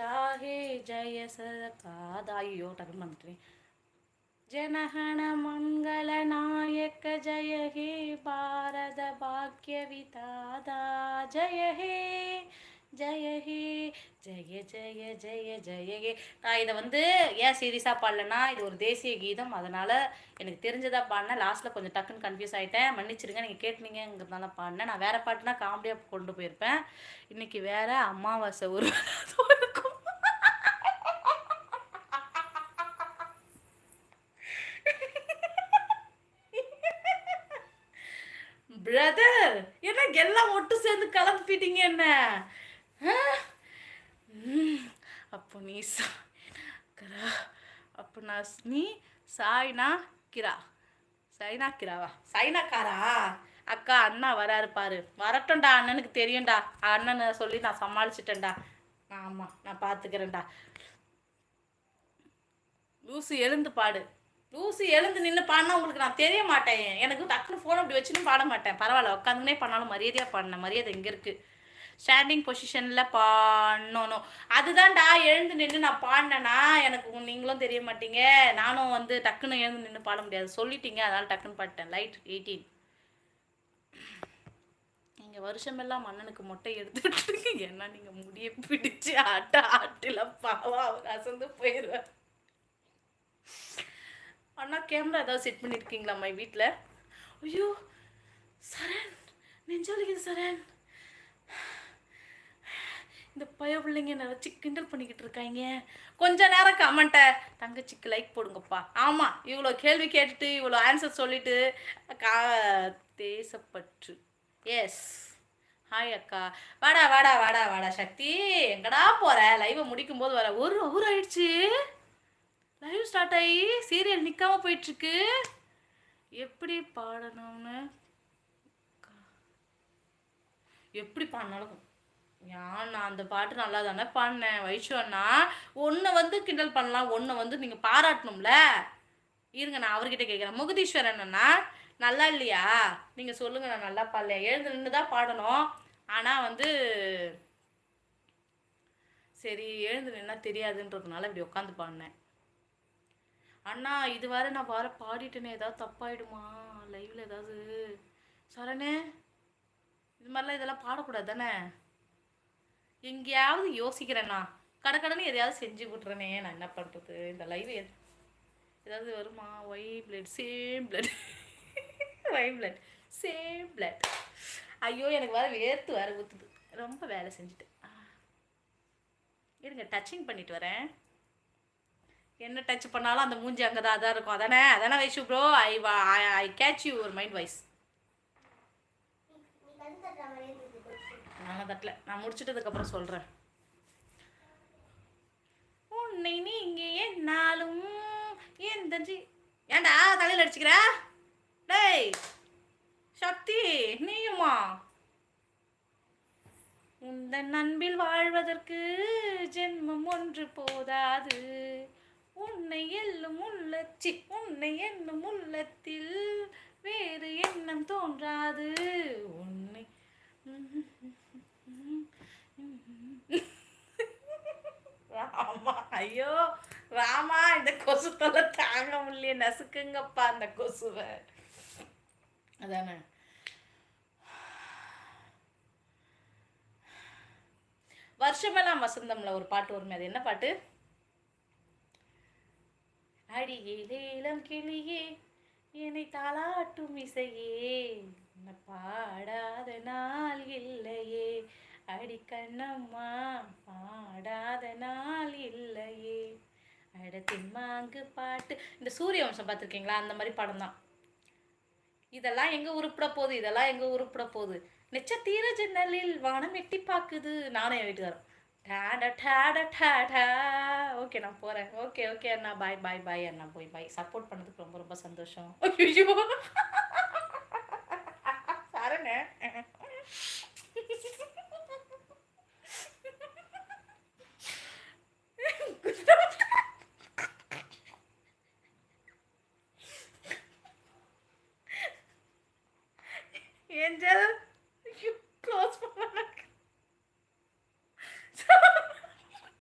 சாஹே ஜய சகாதா ஐயோ டக்குன்னு வந்துட்டேன் ஜனகண மங்கள நாயக்க ஜய ஹே பாரத பாக்ய விதாதா ஜய ஹே ஜய ஹே ஜய ஜய ஜய ஜய ஹே நான் இதை வந்து ஏன் சீரியஸாக பாடலன்னா இது ஒரு தேசிய கீதம் அதனால் எனக்கு தெரிஞ்சதாக பாடினேன் லாஸ்ட்டில் கொஞ்சம் டக்குன்னு கன்ஃபியூஸ் ஆகிட்டேன் மன்னிச்சிருங்க நீங்கள் கேட்டுனீங்கிறதுனால பாடினேன் நான் வேறு பாட்டுனா காமெடியாக கொண்டு போயிருப்பேன் இன்றைக்கி வேறு அமாவாசை ஒரு பிரதர் என்ன எல்லாம் ஒட்டு சேர்ந்து கலந்துட்டீங்க என்ன? அப்போ நீ கிரா அப்போ நான் நீ சாய்னா கிரா. சைனா கிராவா? சைனா காரா அக்கா அண்ணா வராரு பாரு. வரட்டும்டா அண்ணனுக்கு தெரியும்டா. அண்ணனை சொல்லி நான் சமாளிச்சிட்டேன்டா. ஆமாம் நான் பார்த்துக்கிறேன்டா லூசு எழுந்து பாடு. லூசு எழுந்து நின்று பாடினா உங்களுக்கு நான் தெரிய மாட்டேன். எனக்கு டக்குன்னு ஃபோன் அப்படி வச்சுன்னு பாட மாட்டேன். பரவாயில்ல உட்காந்துனே பண்ணாலும் மரியாதையாக பாடினேன் மரியாதை எங்கே இருக்குது ஸ்டாண்டிங் பொசிஷனில் பாடணும். அதுதான்டா எழுந்து நின்று நான் பாடினேன்னா எனக்கு நீங்களும் தெரிய மாட்டீங்க. நானும் வந்து டக்குன்னு எழுந்து நின்று பாட முடியாது. சொல்லிட்டீங்க அதனால் டக்குன்னு பாட்டேன் லைட் எயிட்டீன் நீங்கள் வருஷமெல்லாம் மன்னனுக்கு மொட்டை எடுத்துட்டு ஏன்னா நீங்கள் முடிய பிடிச்சு ஆட்ட ஆட்டில் பாவா அவர் அசந்து போயிடுவேன் அண்ணா கேமரா ஏதாவது செட் பண்ணியிருக்கீங்களா அம்மா வீட்டில் ஐயோ சரண் நெஞ்சொலிக்குது சரண். இந்த பய பிள்ளைங்க என்ன வச்சு கிண்டல் பண்ணிக்கிட்டு இருக்காங்க கொஞ்ச நேரம் கமெண்ட்டை தங்கச்சிக்கு லைக் போடுங்கப்பா. ஆமாம் இவ்வளோ கேள்வி கேட்டுட்டு இவ்வளோ ஆன்சர் சொல்லிட்டு கா தேசப்பற்று. எஸ் ஹாய் அக்கா. வாடா வாடா வாடா வாடா சக்தி. எங்கடா போகிற லைவை முடிக்கும் போது வர ஒரு ஊர் ஆயிடுச்சு. லைவ் ஸ்டார்ட் ஆகி சீரியல் நிற்காம போயிட்டுருக்கு. எப்படி பாடணும்னு? எப்படி பாடினாலும் ஏன் நான் அந்த பாட்டு நல்லா தானே பாடினேன் வைஷு அண்ணா. ஒன்று வந்து கிண்டல் பண்ணலாம் ஒன்று வந்து நீங்கள் பாராட்டணும்ல. இருங்க நான் அவர்கிட்ட கேட்குறேன் முகதீஸ்வரன் அண்ணா நல்லா இல்லையா? நீங்கள் சொல்லுங்கள் நான் நல்லா பாடலையா எழுந்து நின்று தான் பாடணும். ஆனால் வந்து சரி எழுந்து நின்னா தெரியாதுன்றதுனால இப்படி உட்காந்து பாடினேன். அண்ணா இது வேற நான் வர பாடிட்டேனே ஏதாவது தப்பாயிடுமா? லைவ்ல ஏதாவது. சரணே இது மாதிரிலாம் இதெல்லாம் பாடக்கூடாது தானே? எங்கேயாவது யோசிக்கிறேண்ணா. கடக்கடன்னு எதையாவது செஞ்சு விட்றனே நான் என்ன பண்ணுறது இந்த லைவ் ஏதாவது வருமா? Why blood same blood why blood same blood ஐயோ எனக்கு வேறு வேர்த்து வேறு ஊற்றுது ரொம்ப வேலை செஞ்சுட்டு இருங்க டச்சிங் பண்ணிட்டு வரேன். என்ன டச் பண்ணாலும் அந்த மூஞ்சி அங்கே தான் அதான் இருக்கும். அதானே? அதானே Vaishu bro I I catch you ஒரு மைண்ட் வைஸ் நான் தட்டல. நான் முடிச்சிட்டதுக்கப்புறம் சொல்கிறேன் உன்னை நீங்க என்னாலும் ஏன் ஜி- ஏன்டா தலையில் அடிச்சுக்கிற? டேய் சக்தி நீயுமா? உந்தன் அன்பில் வாழ்வதற்கு ஜென்மம் ஒன்று போதாது. உன்னை எல்லும் உள்ளச்சி உன்னை என்னும் உள்ளத்தில் வேறு எண்ணம் தோன்றாது. உன்னை ராமா ஐயோ ராமா இந்த கொசு தொலை தாங்க முடியல நசுக்குங்கப்பா அந்த கொசுவை. அதானே? வருஷமெல்லாம் வசந்தம்ல ஒரு பாட்டு வருமே அது என்ன பாட்டு? அடியே லேலம் கிளியே என்னை தாளாட்டும் இசையே. உன்னை பாடாத நாள் இல்லையே. அடி கண்ணம்மா பாடாத நாள் இல்லையே. அட பாட்டு. இந்த சூரிய வம்சம் பார்த்துருக்கீங்களா? அந்த மாதிரி படம் தான் இதெல்லாம் எங்கே உருப்பிட போகுது? இதெல்லாம் எங்கே உருப்பிட போகுது? நெச்சத்தீர ஜன்னலில் வானம் எட்டி பார்க்குது. நானும் என் வீட்டுக்காரன் டேட டேட டேடா ஓகே நான் போகிறேன் ஓகே ஓகே அண்ணா. பாய் பாய் பாய் அண்ணா. போய் பாய் சப்போர்ட் பண்ணதுக்கு ரொம்ப ரொம்ப சந்தோஷம். ஐயோ சரணே ஏன்